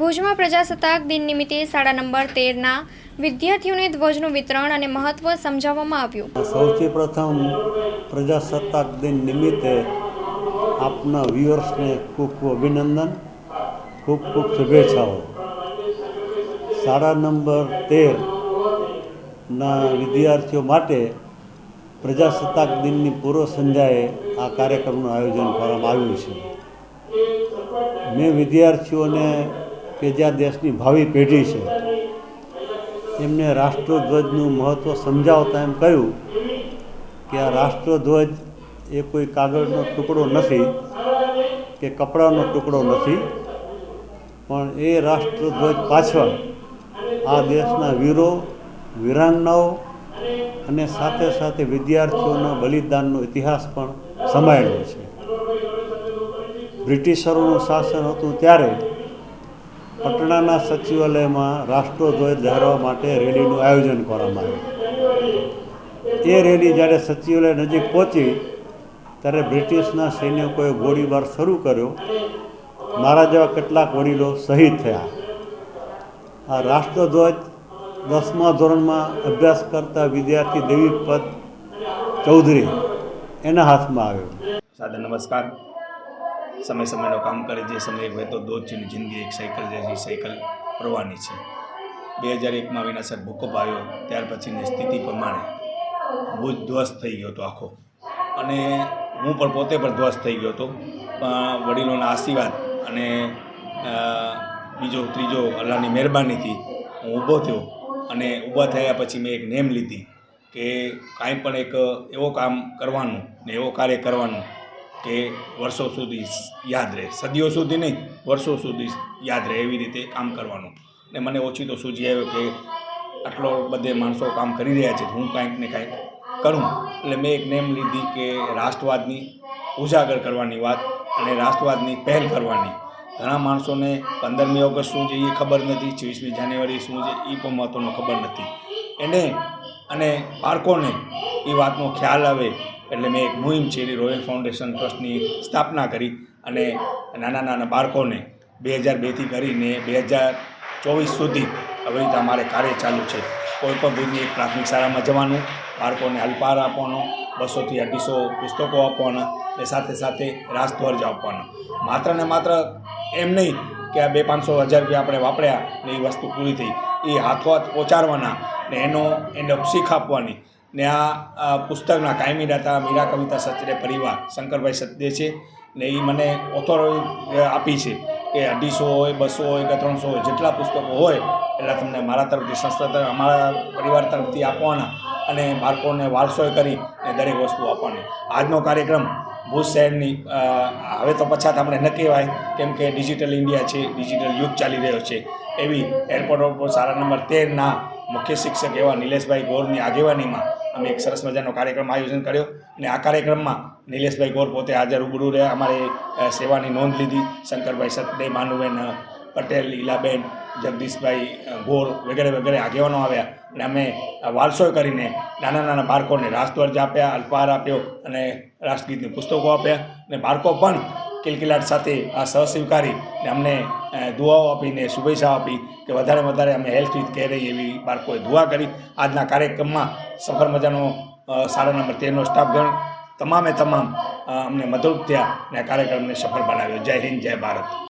ભુજમાં પ્રજાસત્તાક દિન નિમિત્તે શાળા નંબર તેરના વિદ્યાર્થીઓને ધ્વજનું વિતરણ અને મહત્વ સમજાવવામાં આવ્યું. સૌથી પ્રથમ પ્રજાસત્તાક દિન નિમિત્તે આપના વ્યુઅર્સને ખૂબ ખૂબ અભિનંદન, ખૂબ ખૂબ શુભેચ્છાઓ. શાળા નંબર તેરના વિદ્યાર્થીઓ માટે પ્રજાસત્તાક દિનની પૂર્વ સંધ્યાએ આ કાર્યક્રમનું આયોજન કરવામાં આવ્યું છે. મેં વિદ્યાર્થીઓને કે જ્યાં દેશની ભાવિ પેઢી છે. એમને રાષ્ટ્રધ્વજનું મહત્ત્વ સમજાવતા એમ કહ્યું કે આ રાષ્ટ્રધ્વજ એ કોઈ કાગળનો ટુકડો નથી કે કપડાનો ટુકડો નથી, પણ એ રાષ્ટ્રધ્વજ પાછળ આ દેશના વીરો, વીરાંગનાઓ અને સાથે સાથે વિદ્યાર્થીઓના બલિદાનનો ઇતિહાસ પણ સમાયેલો છે. બ્રિટિશરોનું શાસન હતું ત્યારે પટણાના સચિવાલયમાં રાષ્ટ્રધ્વજ લહેરાવવા માટે રેલીનું આયોજન કરવામાં આવ્યું. એ રેલી જ્યારે સચિવાલય નજીક પહોંચી, ત્યારે બ્રિટિશના સૈનિકોએ ગોળીબાર શરૂ કર્યો. મારા જેવા કેટલાક વડીલો શહીદ થયા. આ રાષ્ટ્રધ્વજ દસમા ધોરણમાં અભ્યાસ કરતા વિદ્યાર્થી દેવીપદ ચૌધરી એના હાથમાં આવ્યો. સાદા નમસ્કાર. સમય સમયનો કામ કરે જે સમય વહેતો દોધ છે જિંદગી એક સાયકલ જેવી સાયકલ ફરવાની છે. બે હજાર એકમાં વિનાશક ભૂકંપ આવ્યો, ત્યાર પછીની સ્થિતિ પ્રમાણે ભુજ ધ્વસ્ત થઈ ગયો હતો આખો. અને હું પણ પોતે પણ ધ્વસ્ત થઈ ગયો હતો. પણ વડીલોના આશીર્વાદ અને બીજો, ત્રીજો અલ્લાહની મહેરબાનીથી હું ઊભો થયો અને ઊભા થયા પછી મેં એક નેમ લીધી કે કાંઈ પણ એક એવો કામ કરવાનું ને એવો કાર્ય કરવાનું કે વર્ષો સુધી યાદ રહે. સદીઓ સુધી નહીં, વર્ષો સુધી યાદ રહે એવી રીતે કામ કરવાનું. ને મને ઓછી તો સૂજી આવ્યો કે આટલો બધે માણસો કામ કરી રહ્યા છે, હું કાંઈક ને કાંઈક કરું. એટલે મેં એક નેમ લીધી કે રાષ્ટ્રવાદની ઉજાગર કરવાની વાત અને રાષ્ટ્રવાદની પહેલ કરવાની. ઘણા માણસોને પંદરમી ઓગસ્ટ શું છે એ ખબર નથી, છવ્વીસમી જાન્યુઆરી શું છે એ પણ મહત્ત્વનું ખબર નથી. એને અને બાળકોને એ વાતનો ખ્યાલ આવે એટલે મેં એક મુહિમ છે, એની રોયલ ફાઉન્ડેશન ટ્રસ્ટની સ્થાપના કરી અને નાના નાના બાળકોને બે હજાર બેથી કરીને બે હજાર ચોવીસ સુધી હવે અમારે કાર્ય ચાલુ છે. કોઈપણ ભુજની એક પ્રાથમિક શાળામાં જવાનું, બાળકોને અલ્પાહાર આપવાનો બસોથી અઢીસો પુસ્તકો આપવાના અને સાથે સાથે રાસધ્વજ આપવાનો. માત્ર ને માત્ર એમ નહીં કે આ બે પાંચસો હજાર રૂપિયા આપણે વાપર્યા ને એ વસ્તુ પૂરી થઈ. એ હાથો હાથ પહોંચાડવાના ને એનો એને શીખ આપવાની. ને આ પુસ્તકના કાયમી દાતા મીરા કવિતા સચરે પરિવાર શંકરભાઈ સત્ય છે ને એ મને ઓથોરિટી આપી છે કે અઢીસો હોય, બસો હોય કે ત્રણસો હોય, જેટલા પુસ્તકો હોય એટલા તમને મારા તરફથી, સંસ્થા તરફ, અમારા પરિવાર તરફથી આપવાના અને બાળકોને વારસોય કરી ને દરેક વસ્તુ આપવાની. આજનો કાર્યક્રમ ભુજ શહેરની હવે તો પછાત આપણે ન કહેવાય, કેમ કે ડિજિટલ ઇન્ડિયા છે, ડિજિટલ યુગ ચાલી રહ્યો છે. એવી એરપોર્ટ પર શાળા નંબર તેરના મુખ્ય શિક્ષક એવા નિલેશભાઈ ગોરની આગેવાનીમાં અમે એક સરસ મજાનો કાર્યક્રમ આયોજન કર્યો અને આ કાર્યક્રમમાં નિલેશભાઈ ગોર પોતે હાજર રૂબરૂ રહ્યા. અમારે સેવાની નોંધ લીધી. શંકરભાઈ સતદે માનુબેન પટેલ, લીલાબેન, જગદીશભાઈ ગોર વગેરે વગેરે આગેવાનો આવ્યા અને અમે વારસોય કરીને નાના નાના બાળકોને રાષ્ટ્રધ્વજ આપ્યા, અલ્પહાર આપ્યો અને રાષ્ટ્રગીતની પુસ્તકો આપ્યા અને બાળકો પણ કિલકિલાટ સાથે આ સહસ્વીકારી ને અમને દુઆઓ આપીને શુભેચ્છાઓ આપી કે વધારે વધારે અમે હેલ્થ વિથ કેર રહી એવી બાળકોએ દુઆ કરી. આજના કાર્યક્રમમાં સફર મજાનો અ, નંબર તેરનો સ્ટાફગણ તમામે તમામ અમને મદદરૂપ થયા અને આ કાર્યક્રમને સફળ બનાવ્યો. જય હિન્દ જય ભારત.